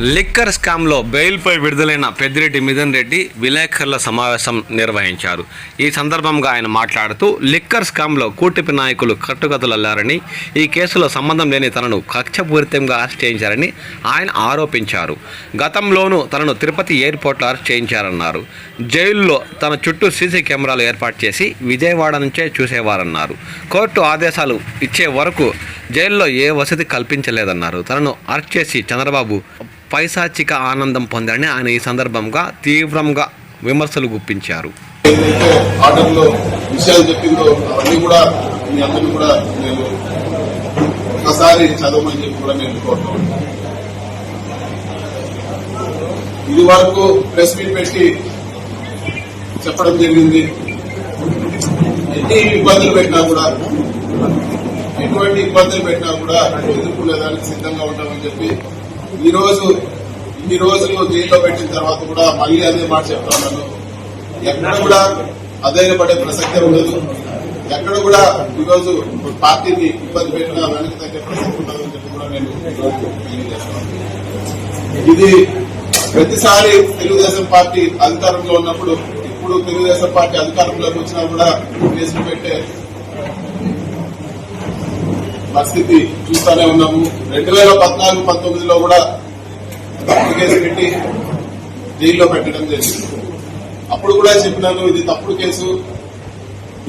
Liquor స్కామ్లో బెయిల్పై విడుదలైన పెద్దిరెడ్డి మిథున్ రెడ్డి విలేకరుల సమావేశం నిర్వహించారు. ఈ సందర్భంగా ఆయన మాట్లాడుతూ లిక్కర్ స్కామ్లో కూటమి నాయకులు కట్టుకథలల్లారని ఈ కేసులో సంబంధం లేని తనను కక్షపూరితంగా అరెస్ట్ చేయించారని ఆయన ఆరోపించారు. గతంలోనూ తనను తిరుపతి ఎయిర్పోర్ట్లో అరెస్ట్ చేయించారన్నారు. జైల్లో తన చుట్టూ సీసీ కెమెరాలు ఏర్పాటు చేసి విజయవాడ నుంచే చూసేవారన్నారు. కోర్టు ఆదేశాలు ఇచ్చే వరకు జైల్లో ఏ వసతి కల్పించలేదన్నారు. తనను అరెస్ట్ చేసి చంద్రబాబు పైశాచిక ఆనందం పొందారని ఆయన ఈ సందర్భంగా తీవ్రంగా విమర్శలు గుప్పించారు. ఏదైతే విషయాలు అవన్నీ కూడా మీ అందరినీ కూడా నేను ఒకసారి చదవమని చెప్పి కూడా నేను కోరుతున్నాను ఇది వరకు ప్రెస్ మీట్ పెట్టి చెప్పడం జరిగింది. ఎన్ని ఇబ్బందులు పెట్టినా కూడా ఎటువంటి ఇబ్బందులు పెట్టినా కూడా ఎదుర్కొనేదానికి సిద్ధంగా ఉంటామని చెప్పి ఈ రోజు ఇన్ని రోజులు జైల్లో పెట్టిన తర్వాత కూడా మళ్ళీ అదే మాట చెప్తా ఉన్నాను ఎక్కడ కూడా అధైర్యపడే ప్రసక్తే ఉండదు. ఎక్కడ కూడా ఈరోజు పార్టీని ఇబ్బంది పెట్టినా వెనక్కి తగ్గే ప్రసక్తి ఉండదని చెప్పి కూడా నేను తెలియజేస్తున్నాను. ఇది ప్రతిసారి తెలుగుదేశం పార్టీ అధికారంలో ఉన్నప్పుడు ఇప్పుడు తెలుగుదేశం పార్టీ అధికారంలోకి వచ్చినా కూడా కేసులు పెట్టే పరిస్థితి చూస్తూనే ఉన్నాము. రెండు వేల పద్నాలుగు పంతొమ్మిదిలో కూడా తప్పు కేసు పెట్టి జైల్లో పెట్టడం జరిగింది. అప్పుడు కూడా చెప్పినాను ఇది తప్పుడు కేసు.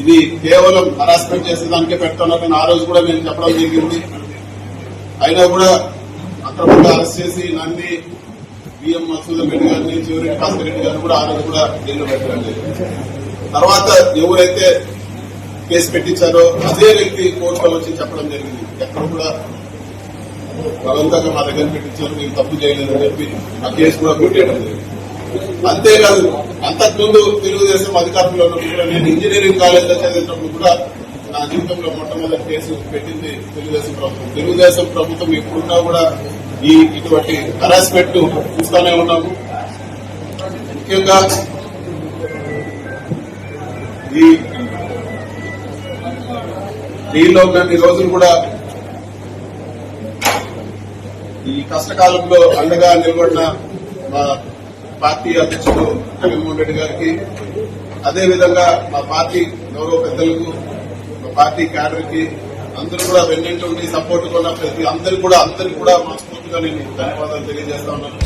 ఇది కేవలం హరాస్మెంట్ చేసేదానికే పెడుతున్నారని ఆ రోజు కూడా నేను చెప్పడం జరిగింది. అయినా కూడా అక్రమంగా అరెస్ట్ చేసి నన్ను బిఎం మసూద్ రెడ్డి గారిని చివరి భాస్కర్ రెడ్డి గారిని కూడా ఆ రోజు కూడా జైల్లో పెట్టడం జరిగింది. తర్వాత ఎవరైతే కేసు పెట్టించారో అదే వ్యక్తి కోర్టులో వచ్చి చెప్పడం జరిగింది. ఎక్కడ కూడా బలవంతంగా మా దగ్గర పెట్టించారు మీరు తప్పు చేయలేదని చెప్పి ఆ కేసు కూడా కొట్టేయడం జరిగింది. అంతేకాదు అంతకుముందు తెలుగుదేశం అధికారంలో ఉన్నప్పుడు నేను ఇంజనీరింగ్ కాలేజ్లో చదివేటప్పుడు కూడా నా జీవితంలో మొట్టమొదటి కేసు పెట్టింది తెలుగుదేశం ప్రభుత్వం. తెలుగుదేశం ప్రభుత్వం ఎప్పుడున్నా కూడా ఈ ఇటువంటి హరాస్మెంట్ చూస్తూనే ఉన్నాము. ముఖ్యంగా ఈ దీనిలో కొన్ని రోజులు కూడా ఈ కష్టకాలంలో అండగా నిలబడిన మా పార్టీ అధ్యక్షుడు జగన్మోహన్ రెడ్డి గారికి అదేవిధంగా మా పార్టీ గౌరవ పెద్దలకు మా పార్టీ క్యాడర్కి అందరూ కూడా వెన్నంటి ఉండి సపోర్ట్ ఉన్న ప్రతి అందరు కూడా అందరికి కూడా మనస్ఫూర్తిగా నేను ధన్యవాదాలు తెలియజేస్తా ఉన్నాను.